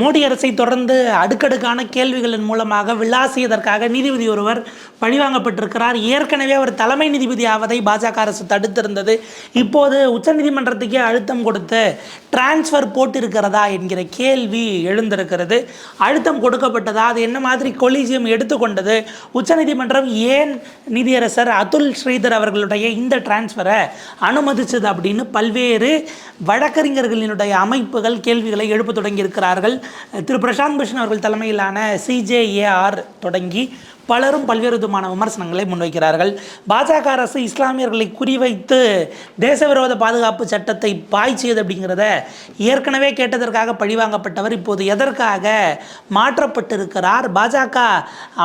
மோடி அரசை தொடர்ந்து அடுக்கடுக்கான கேள்விகளின் மூலமாக விளாசியதற்காக நீதிபதி ஒருவர் பழிவாங்கப்பட்டிருக்கிறார். ஏற்கனவே அவர் தலைமை நீதிபதி ஆவதை பாஜக அரசு தடுத்திருந்தது. இப்போது உச்சநீதிமன்றத்துக்கே அழுத்தம் கொடுத்து டிரான்ஸ்ஃபர் போட்டிருக்கிறதா என்கிற கேள்வி எழுந்திருக்கிறது. அழுத்தம் கொடுக்கப்பட்டதா? அது என்ன மாதிரி கொலீஜியம் எடுத்துக்கொண்டது? உச்சநீதிமன்றம் ஏன் நீதியரசர் அதுல் ஸ்ரீதர் அவர்களுடைய இந்த டிரான்ஸ்ஃபரை அனுமதிச்சது அப்படின்னு பல்வேறு வழக்கறிஞர்களினுடைய அமைப்புகள் கேள்விகளை எழுப்ப தொடங்கியிருக்கிறார்கள். திரு பிரசாந்த் பூஷன் அவர்கள் தலைமையிலான சிஜேஏஆர் தொடங்கி பலரும் பல்வேறு விதமான விமர்சனங்களை முன்வைக்கிறார்கள். பாஜக அரசு இஸ்லாமியர்களை குறிவைத்து தேசவிரோத பாதுகாப்பு சட்டத்தை பாய்ச்சியது அப்படிங்கிறத ஏற்கனவே கேட்டதற்காக பழிவாங்கப்பட்டவர் இப்போது எதற்காக மாற்றப்பட்டிருக்கிறார்? பாஜக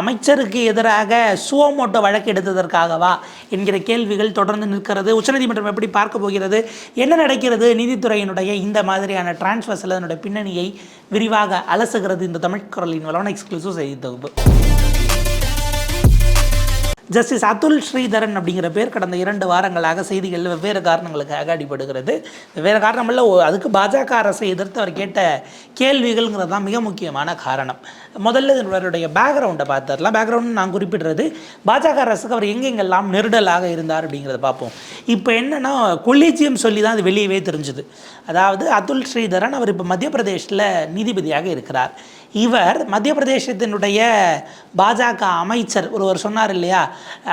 அமைச்சருக்கு எதிராக சுவமோட்டோ வழக்கு எடுத்ததற்காகவா என்கிற கேள்விகள் தொடர்ந்து நிற்கிறது. உச்சநீதிமன்றம் எப்படி பார்க்க போகிறது? என்ன நடக்கிறது? நீதித்துறையினுடைய இந்த மாதிரியான டிரான்ஸ்ஃபர்ஸில் அதனுடைய பின்னணியை விரிவாக அலசுகிறது இந்த தமிழ் குரலின் வளமான எக்ஸ்க்ளூசிவ் செய்தி தொகுப்பு. ஜஸ்டிஸ் அதுல் ஸ்ரீதரன் அப்படிங்கிற பேர் கடந்த இரண்டு வாரங்களாக செய்திகளில் வெவ்வேறு காரணங்களுக்காக அடிபடுகிறது. வெவ்வேறு காரணமில்ல ஓ- அதுக்கு பாஜக அரசை எதிர்த்து அவர் கேட்ட கேள்விகள்ங்கிறது தான் மிக முக்கியமான காரணம். முதல்ல இவருடைய பேக்ரவுண்டை பார்த்துடலாம். பேக்ரவுண்ட் நான் குறிப்பிடுறது பாஜக அரசுக்கு அவர் எங்கெங்கெல்லாம் நெருடலாக இருந்தார் அப்படிங்கிறத பார்ப்போம். இப்போ என்னென்னா கொலீஜியம் சொல்லி தான் அது வெளியவே தெரிஞ்சுது. அதாவது அதுல் ஸ்ரீதரன் அவர் இப்போ மத்திய பிரதேஷில் நீதிபதியாக இருக்கிறார். இவர் மத்திய பிரதேசத்தினுடைய பாஜக அமைச்சர் ஒருவர் சொன்னார் இல்லையா?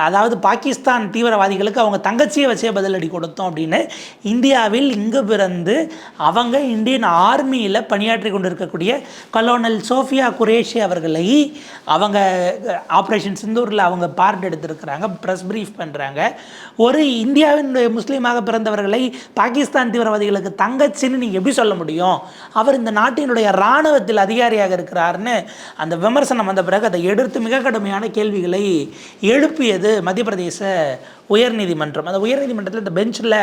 அதாவது பாகிஸ்தான் தீவிரவாதிகளுக்கு அவங்க தங்கச்சியை வச்சே பதிலடி கொடுத்தோம் அப்படின்னு. இந்தியாவில் இங்கு பிறந்து அவங்க இந்தியன் ஆர்மியில் பணியாற்றி கொண்டிருக்கக்கூடிய கலோனல் சோஃபியா குரேஷி அவர்களை அவங்க ஆப்ரேஷன் சிந்தூரில் அவங்க பார்ட் எடுத்திருக்கிறாங்க ப்ரெஸ் ப்ரீஃப் பண்ணுறாங்க ஒரு இந்தியாவின் முஸ்லீமாக பிறந்தவர்களை பாகிஸ்தான் தீவிரவாதிகளுக்கு தங்கச்சின்னு நீங்கள் எப்படி சொல்ல முடியும்? அவர் இந்த நாட்டினுடைய இராணுவத்தில் அதிகாரியாக இருக்கிற இருக்கிறாருன்னு அந்த விமர்சனம் வந்த பிறகு அதை எடுத்து மிக கடுமையான கேள்விகளை எழுப்பியது மத்திய பிரதேச உயர்நீதிமன்றம். அந்த உயர்நீதிமன்றத்தில் இந்த பெஞ்சில்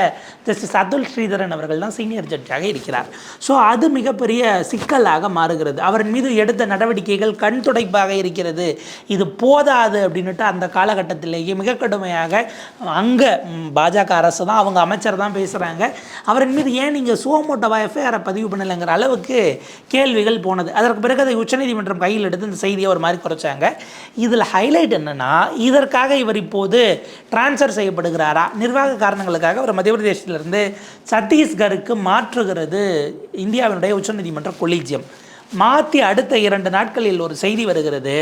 ஜஸ்டிஸ் அதுல் ஸ்ரீதரன் அவர்கள் தான் சீனியர் ஜட்ஜாக இருக்கிறார். ஸோ அது மிகப்பெரிய சிக்கலாக மாறுகிறது. அவரின் மீது எடுத்த நடவடிக்கைகள் கண் துடைப்பாக இருக்கிறது. இது போதாது அப்படின்னுட்டு அந்த காலகட்டத்திலேயே மிக கடுமையாக அங்கே பாஜக அரசு தான் அவங்க அமைச்சர் தான் பேசுகிறாங்க அவரின் மீது ஏன் நீங்கள் சோமோட்டோவா எஃப்ஐஆரை பதிவு பண்ணலைங்கிற அளவுக்கு கேள்விகள் போனது. அதற்கு பிறகு அதை உச்சநீதிமன்றம் கையில் எடுத்து இந்த செய்தியை ஒரு மாதிரி குறைச்சாங்க. இதில் ஹைலைட் என்னன்னா இதற்காக இவர் இப்போது டிரான்ஸ்ஃபர் செய்யப்படுகிறாரா? நிர்வாக காரணங்களுக்காக அவர் மத்திய பிரதேசத்திலிருந்து சத்தீஸ்கருக்கு மாற்றுகிறது இந்தியாவினுடைய உச்சநீதிமன்ற கொலீஜியம். மாற்றி அடுத்த இரண்டு நாட்களில் ஒரு செய்தி வருகிறது.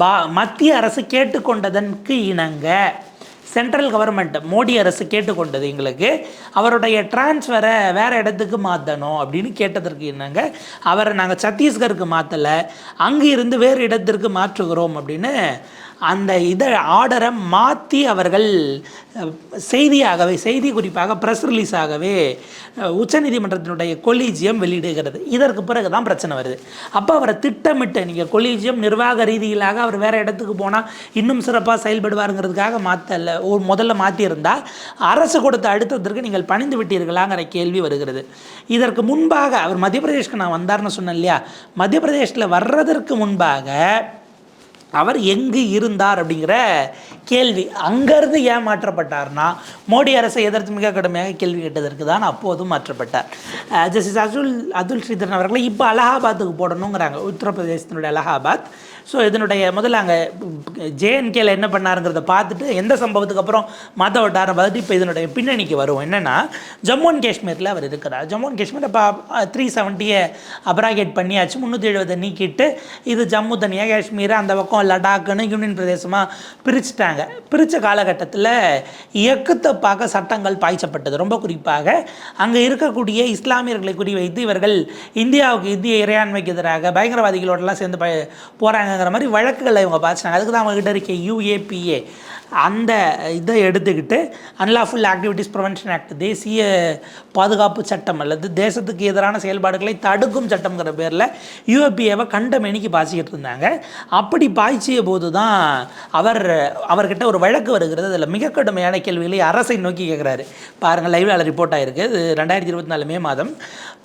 பா மத்திய அரசு கேட்டுக்கொண்டதற்கு இணங்க சென்ட்ரல் கவர்மெண்ட் மோடி அரசு கேட்டுக்கொண்டது எங்களுக்கு. அவருடைய டிரான்ஸ்ஃபரை வேறு இடத்துக்கு மாற்றணும் அப்படின்னு கேட்டதற்கு என்னங்க அவரை நாங்கள் சத்தீஸ்கருக்கு மாற்றலை அங்கே இருந்து வேறு இடத்திற்கு மாற்றுகிறோம் அப்படின்னு அந்த இதை ஆர்டரை மாற்றி அவர்கள் செய்தியாகவே செய்தி குறிப்பாக ப்ரெஸ் ரிலீஸாகவே உச்சநீதிமன்றத்தினுடைய கொலீஜியம் வெளியிடுகிறது. இதற்கு பிறகு தான் பிரச்சனை வருது. அப்போ அவரை திட்டமிட்டு நீங்கள் கொலீஜியம் நிர்வாக ரீதியிலாக அவர் வேறு இடத்துக்கு போனால் இன்னும் சிறப்பாக செயல்படுவாருங்கிறதுக்காக மாற்றல ஒரு முதல்ல மாற்றியிருந்தால் அரசு கொடுத்த அழுத்தத்திற்கு நீங்கள் பணிந்து விட்டீர்களாங்கிற கேள்வி வருகிறது. இதற்கு முன்பாக அவர் மத்திய பிரதேஷ்க்கு நான் வந்தார்னு சொன்னேன் இல்லையா? மத்திய பிரதேஷில் வர்றதற்கு முன்பாக அவர் எங்கு இருந்தார் அப்படிங்கிற கேள்வி. அங்கேருந்து ஏன் மாற்றப்பட்டார்னா மோடி அரசை எதிர்த்து மிக கடுமையாக கேள்வி கேட்டதற்கு தான் அப்போதும் மாற்றப்பட்டார். ஜஸ்டிஸ் அசுல் அதுல் ஸ்ரீதரன் அவர்களை இப்போ அலகாபாத்துக்கு போடணுங்கிறாங்க. உத்தரப்பிரதேசத்தினுடைய அலகாபாத். ஸோ இதனுடைய முதல்ல அங்கே ஜேஎன்கேல என்ன பண்ணாருங்கிறத பார்த்துட்டு எந்த சம்பவத்துக்கு அப்புறம் மத வட்டாரம் பார்த்துட்டு இப்போ இதனுடைய பின்னணிக்கு வரும் என்னென்னா ஜம்மு அண்ட் காஷ்மீரில் அவர் இருக்கிறார். ஜம்மு அண்ட் காஷ்மீர் இப்போ த்ரீ செவன்ட்டியை அப்ராகேட் பண்ணியாச்சு. முந்நூற்றி எழுபதை நீக்கிட்டு இது ஜம்மு தனியாக காஷ்மீர் அந்த பக்கம் லடாக்குன்னு யூனியன் பிரதேசமாக பிரிச்சுட்டாங்க. பிரித்த காலகட்டத்தில் இயக்கத்தப்பாக சட்டங்கள் பாய்ச்சப்பட்டது. ரொம்ப குறிப்பாக அங்கே இருக்கக்கூடிய இஸ்லாமியர்களை குறிவைத்து இவர்கள் இந்தியாவுக்கு இந்திய இறையாண்மைக்கு எதிராக பயங்கரவாதிகளோடலாம் சேர்ந்து ப போகிறாங்கங்கிற மாதிரி வழக்குகளை இவங்க பாய்ச்சினாங்க. அதுக்கு தான் அவங்ககிட்ட இருக்க யூஏபிஏ அந்த இதை எடுத்துக்கிட்டு அன்லாஃபுல் ஆக்டிவிட்டீஸ் ப்ரிவென்ஷன் ஆக்ட் தேசிய பாதுகாப்பு சட்டம் அல்லது தேசத்துக்கு எதிரான செயல்பாடுகளை தடுக்கும் சட்டம்ங்கிற பேரில் யூஏபிஏவை கண்டமேனிக்கு பாய்ச்சிக்கிட்டு இருந்தாங்க. அப்படி பாய்ச்சிய போது தான் அவர் அவர்கிட்ட ஒரு வழக்கு வருகிறது. அதில் மிக கடுமையான கேள்விகளை அரசை நோக்கி கேட்குறாரு. பாருங்கள் லைவ்ல ரிப்போர்ட் ஆகிருக்கு இது ரெண்டாயிரத்தி இருபத்தி நாலு மே மாதம்.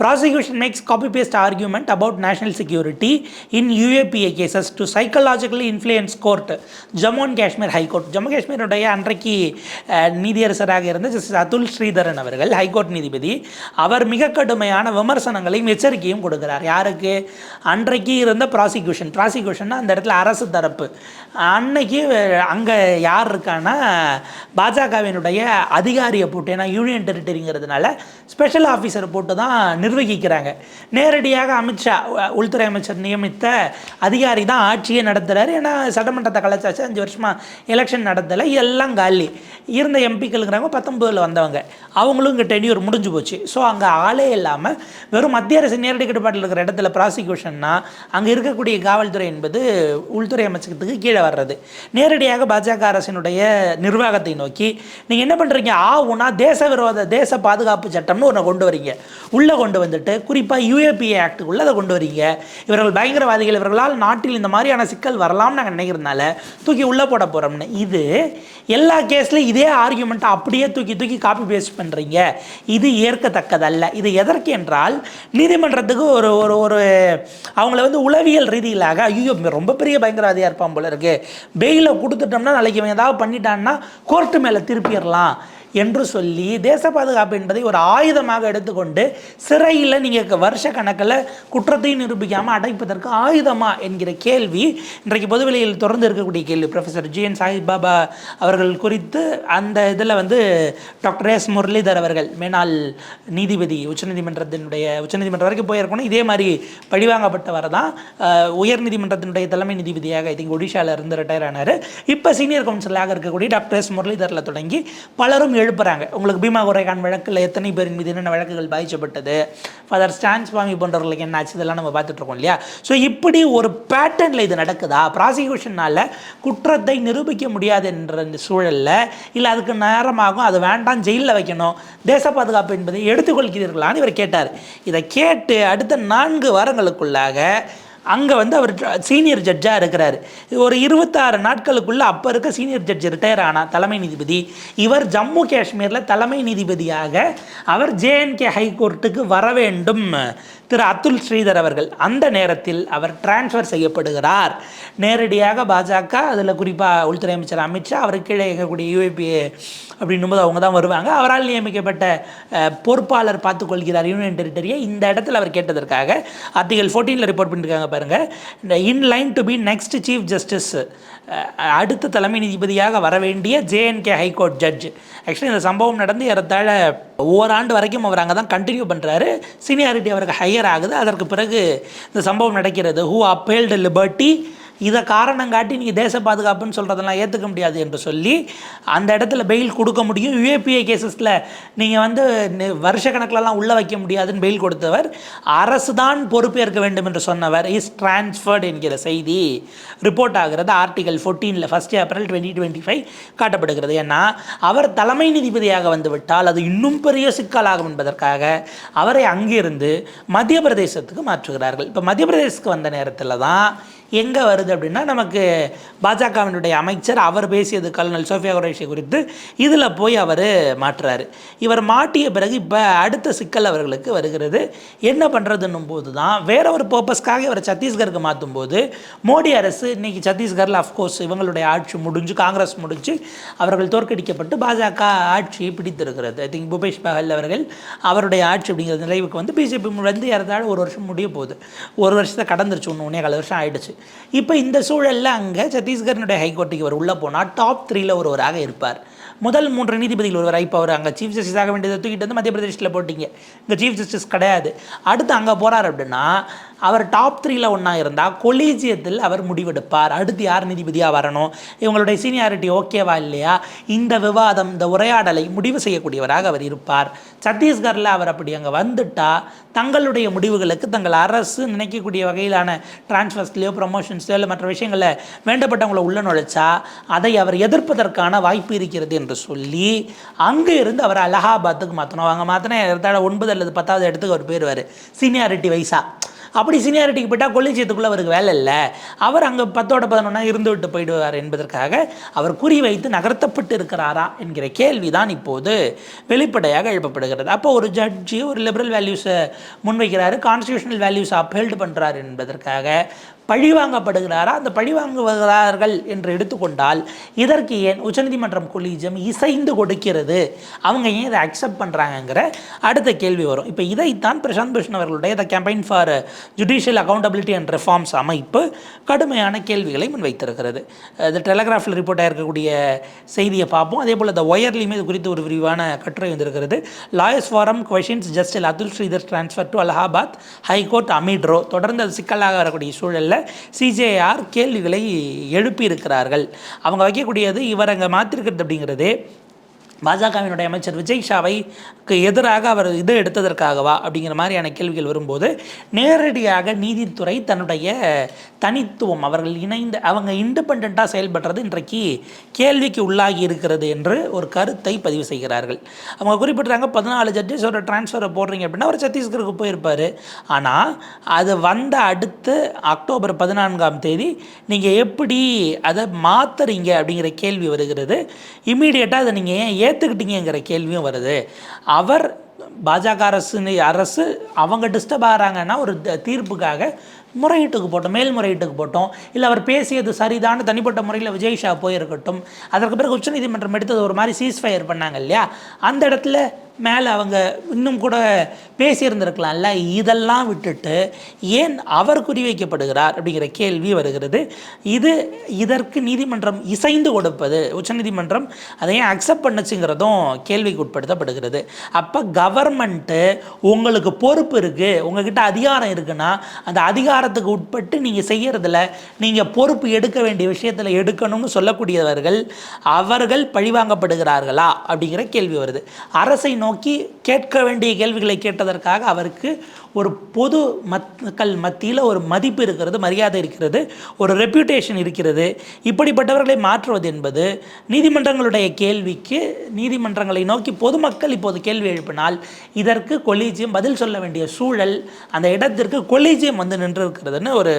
Prosecution makes copy paste argument about national security in UAPA cases to psychologically influence court Jammu and Kashmir high court Jammu காஷ்மீருடைய அன்றைக்கு நீதியரசராக இருந்த ஜஸ்டிஸ் அதுல் ஸ்ரீதரன் அவர்கள் ஹைகோர்ட் நீதிபதி அவர் மிக கடுமையான விமர்சனங்களையும் எச்சரிக்கையும் கொடுக்கிறார். யாருக்கு? அன்றைக்கு இருந்த ப்ராசிக்யூஷன் ப்ராசிக்யூஷன்னா அந்த இடத்துல அரசு தரப்பு. அன்னைக்கு அங்கே யார் இருக்கான்னா பாஜகவினுடைய அதிகாரியை போட்டு ஏன்னா யூனியன் டெரிட்டரிங்கிறதுனால ஸ்பெஷல் ஆஃபீஸர் போட்டு தான் நிர்வகிக்கிறாங்க. நேரடியாக அமித்ஷா உள்துறை அமைச்சர் நியமித்த அதிகாரி தான் ஆட்சியே நடத்துகிறாரு ஏன்னா சட்டமன்றத்தை கலைச்சாச்சு அஞ்சு வருஷமாக எலெக்ஷன் நடத்தலை. எல்லாம் காலி. இருந்த எம்பிக்கள்ங்கிறாங்க பத்தொம்பதில் வந்தவங்க. அவங்களும் இங்கே டென்யூர் முடிஞ்சு போச்சு. ஸோ அங்கே ஆளே இல்லாமல் வெறும் மத்திய அரசு நேரடி கட்டுப்பாட்டில் இருக்கிற இடத்துல ப்ராசிக்யூஷன்னா அங்கே இருக்கக்கூடிய காவல்துறை என்பது உள்துறை அமைச்சகத்துக்கு கீழே வர்றது. நேரடியாக பாஜக அரசினுடைய நிர்வாகத்தை நோக்கி நீங்கள் என்ன பண்ணுறீங்க ஆவுனா தேச விரோத தேச பாதுகாப்பு சட்டம்னு ஒன்று கொண்டு வரீங்க. உள்ளே கொண்டு வந்துட்டு குறிப்பாக யூஏபிஏ ஆக்டுக்குள்ளே அதை கொண்டு வரீங்க. இவர்கள் பயங்கரவாதிகள் இவர்களால் நாட்டில் இந்த மாதிரியான சிக்கல் வரலாம்னு நாங்கள் நினைக்கிறதுனால தூக்கி உள்ளே போட போகிறோம்னு இது எல்லா கேஸ்லையும் இதே ஆர்கியூமெண்ட்டை அப்படியே தூக்கி தூக்கி காப்பி பேஸ்ட் பண்ணுறீங்க இது ஏற்கத்தக்கதல்ல. இது எதற்கு என்றால் நீதிமன்றத்துக்கு ஒரு ஒரு ஒரு அவங்கள வந்து உளவியல் ரீதியிலாக ஐயோ ரொம்ப பெரிய பயங்கரவாதியாக இருப்பான் போல இருக்குது பெயிலை கொடுத்துட்டோம்னா நாளைக்கு இவன் ஏதாவது பண்ணிட்டான்னா கோர்ட்டு மேலே திருப்பிடலாம். என்று சொல்லி தேச பாதுகாப்பு என்பதை ஒரு ஆயுதமாக எடுத்துக்கொண்டு சிறையில் நீங்கள் வருஷ கணக்கில் குற்றத்தையும் நிரூபிக்காமல் அடைப்பதற்கு ஆயுதமா என்கிற கேள்வி இன்றைக்கு பொதுவெளியில் தொடர்ந்து இருக்கக்கூடிய கேள்வி. Professor G N Saibaba அவர்கள் குறித்து அந்த இதில் வந்து டாக்டர் எஸ் முரளிதர் அவர்கள் மேனால் நீதிபதி உச்சநீதிமன்றத்தினுடைய உச்சநீதிமன்றம் வரைக்கும் போயிருக்கணும். இதே மாதிரி பழிவாங்கப்பட்டவர் தான் உயர்நீதிமன்றத்தினுடைய தலைமை நீதிபதியாக ஐ திங்க் ஒடிஷாவில் இருந்து ரிட்டையர் ஆனார். இப்போ சீனியர் கவுன்சிலாக இருக்கக்கூடிய டாக்டர் எஸ் முரளிதரில் தொடங்கி பலரும் எழுப்புறாங்க. உங்களுக்கு பீமா குறைகான் வழக்கில் எத்தனை பேரின் மீது என்னென்ன வழக்குகள் பாதிக்கப்பட்டது? ஃபாதர் ஸ்டான் சுவாமி போன்றவர்களுக்கு என்ன ஆச்சு? இதெல்லாம் நம்ம பார்த்துட்ருக்கோம் இல்லையா? ஸோ இப்படி ஒரு பேட்டர்னில் இது நடக்குதா? ப்ராசிக்யூஷனால் குற்றத்தை நிரூபிக்க முடியாது என்ற இந்த சூழலில் இல்லை அதுக்கு நேரமாகும் அது வேண்டாம் ஜெயிலில் வைக்கணும் தேச பாதுகாப்பு என்பதை எடுத்துக்கொள்கிறீர்களான்னு இவர் கேட்டார். இதை கேட்டு அடுத்த நான்கு வாரங்களுக்குள்ளாக அங்கே வந்து அவர் சீனியர் ஜட்ஜாக இருக்கிறாரு. ஒரு இருபத்தாறு நாட்களுக்குள்ளே அப்போ இருக்க சீனியர் ஜட்ஜ் ரிட்டையர் ஆனால் தலைமை நீதிபதி. இவர் ஜம்மு காஷ்மீரில் தலைமை நீதிபதியாக அவர் ஜேஎன்கே ஹைகோர்ட்டுக்கு வர வேண்டும். திரு அத்துல் ஸ்ரீதர் அவர்கள் அந்த நேரத்தில் அவர் டிரான்ஸ்ஃபர் செய்யப்படுகிறார். நேரடியாக பாஜக அதில் குறிப்பாக உள்துறை அமைச்சர் அமித்ஷா அவருக்கு கீழே இயங்கக்கூடிய யூஏபிஏ அப்படின்னும் போது அவங்க தான் வருவாங்க. அவரால் நியமிக்கப்பட்ட பொறுப்பாளர் பார்த்துக்கொள்கிறார் யூனியன் டெரிட்டரியை. இந்த இடத்துல அவர் கேட்டதற்காக ஆர்டிகல் ஃபோர்டீனில் ரிப்போர்ட் பண்ணியிருக்காங்க பாருங்கள் இந்த inline to be next chief justice அடுத்த தலைமை நீதிபதியாக வர வேண்டிய ஜேஎன்கே ஹைகோர்ட் ஜட்ஜ் ஆக்சுவலி இந்த சம்பவம் நடந்து ஏறத்தாழ ஓராண்டு வரைக்கும் அவர் அங்கே தான் கண்டினியூ பண்ணுறாரு சீனியாரிட்டி அவருக்கு ஹையர் ஆகுது. அதற்கு பிறகு இந்த சம்பவம் நடக்கிறது. ஹூ அப்பேல்டு லிபர்ட்டி இதை காரணம் காட்டி நீங்கள் தேச பாதுகாப்புன்னு சொல்கிறதெல்லாம் ஏற்றுக்க முடியாது என்று சொல்லி அந்த இடத்துல பெயில் கொடுக்க முடியும். யுஏபிஐ கேசஸில் நீங்கள் வந்து வருஷ கணக்கிலலாம் உள்ளே வைக்க முடியாதுன்னு பெயில் கொடுத்தவர். அரசு தான் பொறுப்பேற்க வேண்டும் என்று சொன்னவர். இஸ் டிரான்ஸ்ஃபர்ட் என்கிற செய்தி ரிப்போர்ட் ஆகிறது. Article ஃபோர்டீனில் first April twenty twenty five காட்டப்படுகிறது. ஏன்னா அவர் தலைமை நீதிபதியாக வந்துவிட்டால் அது இன்னும் பெரிய சிக்கலாகும் என்பதற்காக அவரை அங்கிருந்து மத்திய பிரதேசத்துக்கு மாற்றுகிறார்கள். இப்போ மத்திய பிரதேசத்துக்கு வந்த நேரத்தில் தான் எங்கே வருது அப்படின்னா நமக்கு பாஜகவினுடைய அமைச்சர் அவர் பேசியது கல்னல் சோஃபியா குரேஷி குறித்து இதில் போய் அவர் மாற்றுறாரு. இவர் மாட்டிய பிறகு இப்போ அடுத்த சிக்கல் அவர்களுக்கு வருகிறது. என்ன பண்ணுறதுன்னும் போது தான் வேற ஒரு பர்பஸ்க்காக இவர் சத்தீஸ்கருக்கு மாற்றும் போது மோடி அரசு இன்னைக்கு சத்தீஸ்கரில் அஃப்கோர்ஸ் இவங்களுடைய ஆட்சி முடிஞ்சு காங்கிரஸ் முடிஞ்சு அவர்கள் தோற்கடிக்கப்பட்டு பாஜக ஆட்சியை பிடித்திருக்கிறது. ஐ திங்க் பூபேஷ் பகல் அவர்கள் அவருடைய ஆட்சி அப்படிங்கிற நிலைவுக்கு வந்து பிஜேபி வந்து ஏறத்தாழ ஒரு வருஷம் முடிய போகுது. ஒரு வருஷத்தை கடந்துருச்சு ஒன்று ஒன்றே கால வருஷம் ஆயிடுச்சு. இப்போ இந்த சூழலில் அங்கே சத்தீஸ்கரினுடைய ஹைகோர்ட்டுக்கு இவர் உள்ளே போனால் டாப் த்ரீல ஒருவராக இருப்பார். முதல் மூன்று நீதிபதிகள் ஒருவர் இப்போ அவர் அங்கே சீஃப் ஜஸ்டிஸ் ஆக வேண்டியதை தூக்கிட்டு வந்து மத்திய பிரதேசத்தில் போட்டிங்க. இங்கே சீஃப் ஜஸ்டிஸ் கிடையாது. அடுத்து அங்கே போகிறார் அப்படின்னா அவர் டாப் த்ரீல ஒன்றா இருந்தால் கொலீஜியத்தில் அவர் முடிவெடுப்பார். அடுத்து யார் நீதிபதியாக வரணும்? இவங்களுடைய சீனியாரிட்டி ஓகேவா இல்லையா? இந்த விவாதம் இந்த உரையாடலை முடிவு செய்யக்கூடியவராக அவர் இருப்பார். சத்தீஸ்கரில் அவர் அப்படி அங்கே வந்துட்டா தங்களுடைய முடிவுகளுக்கு தங்கள் அரசு நினைக்கக்கூடிய வகையிலான டிரான்ஸ்ஃபர்ஸ்லையோ ப்ரொமோஷன்ஸ்லையோ இல்லை மற்ற விஷயங்களை வேண்டப்பட்டவங்களை உள்ள நுழைச்சா அதை அவர் எதிர்ப்பதற்கான வாய்ப்பு இருக்கிறது என்று சொல்லி அங்கே இருந்து அவர் அலகாபாத்துக்கு மாற்றணும் அவங்க மாற்றினா ஏறத்தாழ ஒன்பது அல்லது பத்தாவது இடத்துக்கு அவர் போயிடுவார் சீனியாரிட்டி வைஸா அப்படி சீனியாரிட்டிக்கு போயிட்டால் கொள்ளிச்சியத்துக்குள்ளே அவருக்கு வேலை இல்லை. அவர் அங்கே பத்தோட பதினொன்னா இருந்து விட்டு போயிடுவார் என்பதற்காக அவர் குறி வைத்து நகர்த்தப்பட்டு இருக்கிறாரா என்கிற கேள்விதான் இப்போது வெளிப்படையாக எழுப்பப்படுகிறது. அப்போ ஒரு ஜட்ஜி ஒரு லிபரல் வேல்யூஸை முன்வைக்கிறாரு. கான்ஸ்டியூஷனல் வேல்யூஸ் அப்ஹெல்டு பண்ணுறாரு என்பதற்காக பழிவாங்கப்படுகிறாரா? அந்த பழிவாங்குகிறார்கள் என்று எடுத்துக்கொண்டால் இதற்கு ஏன் உச்சநீதிமன்றம் கொலீஜியம் இசைந்து கொடுக்கிறது? அவங்க ஏன் இதை அக்செப்ட் பண்ணுறாங்கங்கிற அடுத்த கேள்வி வரும். இப்போ இதைத்தான் பிரசாந்த் பூஷன் அவர்களுடைய the campaign for judicial accountability and reforms அமைப்பு கடுமையான கேள்விகளை முன்வைத்திருக்கிறது. இது டெலகிராஃபில் ரிப்போர்ட் ஆகிருக்கக்கூடிய செய்தியை பார்ப்போம். அதே போல் இந்த ஒயர்லையுமே இது குறித்து ஒரு விரிவான கட்டுரை வந்திருக்கிறது. Lawyers forum questions justice Atul Shridhar transfer to Allahabad high court அமிட்ரோ தொடர்ந்து அது சிக்கலாக வரக்கூடிய சூழலில் சிஜேஆர் கேள்விகளை எழுப்பியிருக்கிறார்கள். அவங்க வைக்கக்கூடியது இவர் அங்கே மாற்றிருக்கிறது அப்படிங்கிறது பாஜகவினுடைய அமைச்சர் விஜய் ஷாவைக்கு எதிராக அவர் இது எடுத்ததற்காகவா அப்படிங்கிற மாதிரியான கேள்விகள் வரும்போது நேரடியாக நீதித்துறை தன்னுடைய தனித்துவம் அவர்கள் இணைந்து அவங்க இண்டிபெண்ட்டாக செயல்படுறது இன்றைக்கு கேள்விக்கு உள்ளாகி இருக்கிறது என்று ஒரு கருத்தை பதிவு செய்கிறார்கள். அவங்க குறிப்பிட்றாங்க பதினாலு ஜட்ஜஸோட டிரான்ஸ்ஃபரை போடுறீங்க அப்படின்னா அவர் சத்தீஸ்கருக்கு போயிருப்பார். ஆனால் அது வந்த அடுத்து அக்டோபர் பதினான்காம் தேதி நீங்கள் எப்படி அதை மாற்றுறீங்க அப்படிங்கிற கேள்வி வருகிறது. இம்மீடியட்டாக அதை நீங்கள் ஏன் ஏற்றுக்கிட்டீங்கிற கேள்வியும் வருது. அவர் பாஜக அரசு அரசு அவங்க டிஸ்டர்ப் ஆகிறாங்கன்னா ஒரு த- தீர்ப்புக்காக முறையீட்டுக்கு போட்டோம் மேல்முறையீட்டுக்கு போட்டோம். இல்லை அவர் பேசியது சரிதான்னு தனிப்பட்ட முறையில் விஜய் ஷா போயிருக்கட்டும். அதற்கு பிறகு உச்சநீதிமன்றம் எடுத்தது ஒரு மாதிரி சீஸ்ஃபயர் பண்ணாங்க இல்லையா? அந்த இடத்துல மேலே அவங்க இன்னும் கூட பேசியிருந்திருக்கலாம்ல. இதெல்லாம் விட்டுட்டு ஏன் அவர் குறிவைக்கப்படுகிறார் அப்படிங்கிற கேள்வி வருகிறது. இது இதற்கு நீதிமன்றம் இசைந்து கொடுப்பது உச்சநீதிமன்றம் அதையும் அக்செப்ட் பண்ணுச்சுங்கிறதும் கேள்விக்கு உட்படுத்தப்படுகிறது. அப்போ கவர்மெண்ட்டு உங்களுக்கு பொறுப்பு இருக்குது உங்ககிட்ட அதிகாரம் இருக்குன்னா அந்த அதிகாரத்துக்கு உட்பட்டு நீங்கள் செய்கிறதில் நீங்கள் பொறுப்பு எடுக்க வேண்டிய விஷயத்தில் எடுக்கணும்னு சொல்லக்கூடியவர்கள் அவர்கள் பழிவாங்கப்படுகிறார்களா அப்படிங்கிற கேள்வி வருது. அரசை நோக்கி கேட்க வேண்டிய கேள்விகளை கேட்டதற்காக அவருக்கு ஒரு பொது மக்கள் மத்தியில் ஒரு மதிப்பு இருக்கிறது மரியாதை இருக்கிறது ஒரு ரெப்யூட்டேஷன் இருக்கிறது. இப்படிப்பட்டவர்களை மாற்றுவது என்பது நீதிமன்றங்களுடைய கேள்விக்கு நீதிமன்றங்களை நோக்கி பொதுமக்கள் இப்போது கேள்வி எழுப்பினால் இதற்கு கொலீஜியம் பதில் சொல்ல வேண்டிய சூழல் அந்த இடத்திற்கு கொலீஜியம் வந்து நின்று இருக்கிறதுன்னு ஒரு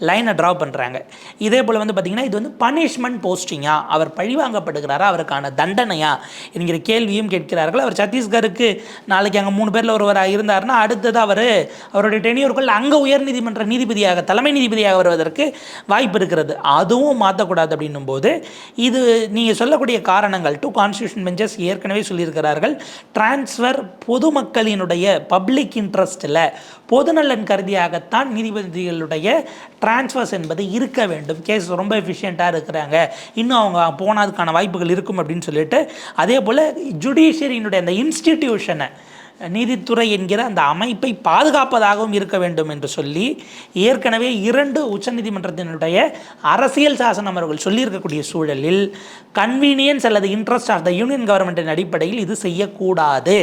லைனை ட்ரா பண்ணுறாங்க இதே போல் வந்து பார்த்திங்கன்னா இது வந்து பனிஷ்மெண்ட் போஸ்டிங்கா அவர் பழிவாங்கப்படுகிறாரா அவருக்கான தண்டனையா? என்கிற கேள்வியும் கேட்கிறார்கள். அவர் சத்தீஸ்கருக்கு நாளைக்கு அங்கே மூணு பேரில் ஒருவராக இருந்தாருன்னா அடுத்தது அவர் அவருடைய டெனியூருக்குள் அங்கே உயர்நீதிமன்ற நீதிபதியாக தலைமை நீதிபதியாக வருவதற்கு வாய்ப்பு இருக்கிறது. அதுவும் மாற்றக்கூடாது அப்படின்னும் போது இது நீங்கள் சொல்லக்கூடிய காரணங்கள் டூ கான்ஸ்டியூஷன் பெஞ்சஸ் ஏற்கனவே சொல்லியிருக்கிறார்கள் டிரான்ஸ்ஃபர் பொதுமக்களினுடைய பப்ளிக் இன்ட்ரெஸ்ட்டில் பொதுநலன் கருதியாகத்தான் நீதிபதிகளுடைய டிரான்ஸ்ஃபர்ஸ் என்பது இருக்க வேண்டும். கேஸ் ரொம்ப எஃபிஷியண்ட்டாக இருக்கிறாங்க. இன்னும் அவங்க போனதுக்கான வாய்ப்புகள் இருக்கும் அப்படின்னு சொல்லிட்டு அதே போல் ஜுடிஷியரியினுடைய அந்த இன்ஸ்டிடியூஷனை நீதித்துறை என்கிற அந்த அமைப்பை பாதுகாப்பதாகவும் இருக்க வேண்டும் என்று சொல்லி ஏற்கனவே இரண்டு உச்சநீதிமன்றத்தினுடைய அரசியல் சாசனம் அவர்கள் சொல்லியிருக்கக்கூடிய சூழலில் கன்வீனியன்ஸ் அல்லது இன்ட்ரெஸ்ட் ஆஃப் த யூனியன் கவர்மெண்ட்டின் அடிப்படையில் இது செய்யக்கூடாது.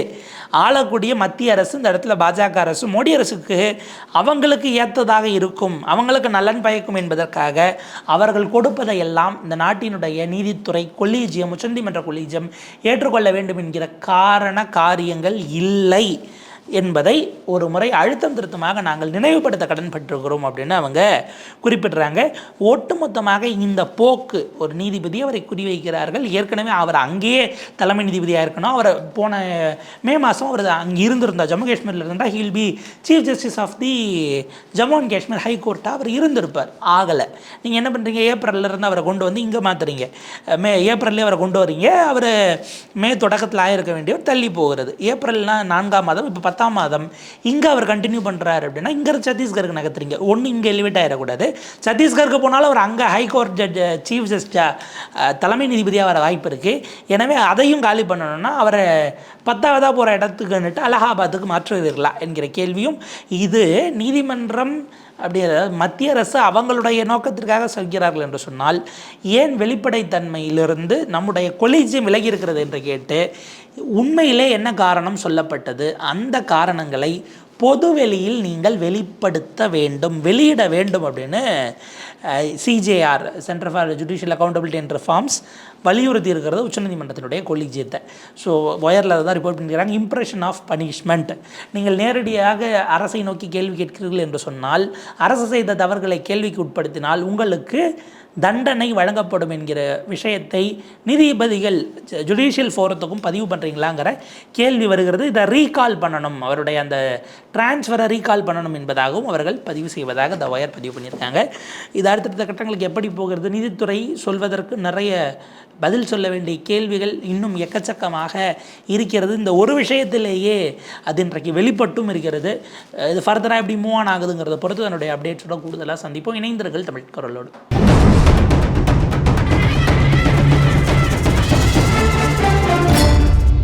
ஆளக்கூடிய மத்திய அரசு இந்த இடத்துல பாஜக அரசு மோடி அரசுக்கு அவங்களுக்கு ஏற்றதாக இருக்கும் அவங்களுக்கு நலன் பயக்கும் என்பதற்காக அவர்கள் கொடுப்பதை எல்லாம் இந்த நாட்டினுடைய நீதித்துறை கொலீஜியம் உச்சநீதிமன்ற கொலீஜியம் ஏற்றுக்கொள்ள வேண்டும் என்கிற காரண காரியங்கள் இல்லை. இல்லை. என்பதை ஒரு முறை அழுத்தம் திருத்தமாக நாங்கள் நினைவுபடுத்த கடன்பட்டிருக்கிறோம் அப்படின்னு அவங்க குறிப்பிடுறாங்க. ஒட்டுமொத்தமாக இந்த போக்கு ஒரு நீதிபதி அவரை குறிவைக்கிறார்கள். ஏற்கனவே அவர் அங்கேயே தலைமை நீதிபதியாக இருக்கணும். அவர் போன மே மாதம் அவர் அங்கே இருந்திருந்தார். ஜம்மு காஷ்மீரில் இருந்தால் he'll be chief justice of the Jammu and Kashmir ஹைகோர்ட்டாக அவர் இருந்திருப்பார். ஆகலை. நீங்கள் என்ன பண்ணுறீங்க ஏப்ரல்ல இருந்து அவரை கொண்டு வந்து இங்கே மாற்றுறீங்க மே ஏப்ரல்லே அவரை கொண்டு வரீங்க அவர் மே தொடக்கத்தில் ஆயிருக்க வேண்டியவர் தள்ளி போகிறது. ஏப்ரல்னால் நான்காம் மாதம் இப்போ பத்தாம் மாதம் இங்கே அவர் கண்டினியூ பண்ணுறாரு அப்படின்னா இங்கே சத்தீஸ்கருக்கு நகர்த்துறீங்க. ஒன்று இங்கே எலிவேட் ஆகிடக்கூடாது சத்தீஸ்கருக்கு போனாலும் அவர் அங்கே ஹைகோர்ட் ஜட்ஜ் சீஃப் ஜஸ்டா தலைமை நீதிபதியாக வர வாய்ப்பு இருக்குது எனவே அதையும் காலி பண்ணணும்னா அவரை பத்தாவதாக போகிற இடத்துக்குன்னுட்டு அலகாபாத்துக்கு மாற்றுவீர்களா என்கிற கேள்வியும் இது நீதிமன்றம் அப்படி அதாவது மத்திய அரசு அவங்களுடைய நோக்கத்திற்காக சொல்கிறார்கள் என்று சொன்னால் ஏன் வெளிப்படைத்தன்மையிலிருந்து நம்முடைய கொலிஜியம் விலகி இருக்கிறது என்று கேட்டு உண்மையிலே என்ன காரணம் சொல்லப்பட்டது? அந்த காரணங்களை பொதுவெளியில் நீங்கள் வெளிப்படுத்த வேண்டும் வெளியிட வேண்டும் அப்படின்னு CJAR centre for judicial accountability என்ற ஃபார்ம்ஸ் வலியுறுத்தி இருக்கிறது உச்சநீதிமன்றத்தினுடைய கொலிஜியத்தை ஸோ ஒயரில் தான் ரிப்போர்ட் பண்ணிக்கிறாங்க இம்ப்ரெஷன் ஆஃப் பனிஷ்மெண்ட் நீங்கள் நேரடியாக அரசை நோக்கி கேள்வி கேட்கிறீர்கள் என்று சொன்னால் அரசு செய்த தவறுகளை கேள்விக்கு உட்படுத்தினால் உங்களுக்கு தண்டனை வழங்கப்படும் என்கிற விஷயத்தை நீதிபதிகள் ஜுடிஷியல் ஃபோரத்துக்கும் பதிவு பண்ணுறீங்களாங்கிற கேள்வி வருகிறது. இதை ரீகால் பண்ணணும். அவருடைய அந்த டிரான்ஸ்ஃபரை ரீகால் பண்ணணும் என்பதாகவும் அவர்கள் பதிவு செய்வதாக இந்த ஒயர் பதிவு பண்ணியிருக்காங்க. இது அடுத்தடுத்த கட்டங்களுக்கு எப்படி போகிறது? நீதித்துறை சொல்வதற்கு நிறைய பதில் சொல்ல வேண்டிய கேள்விகள் இன்னும் எக்கச்சக்கமாக இருக்கிறது. இந்த ஒரு விஷயத்திலேயே அது இன்றைக்கு வெளிப்பட்டும் இருக்கிறது. இது ஃபர்தராக எப்படி மூவ் ஆன் ஆகுதுங்கிறத பொறுத்து அதனுடைய அப்டேட்ஸோட கூடுதலாக சந்திப்போம். இணைந்திருங்கள் தமிழ் குரலோடு.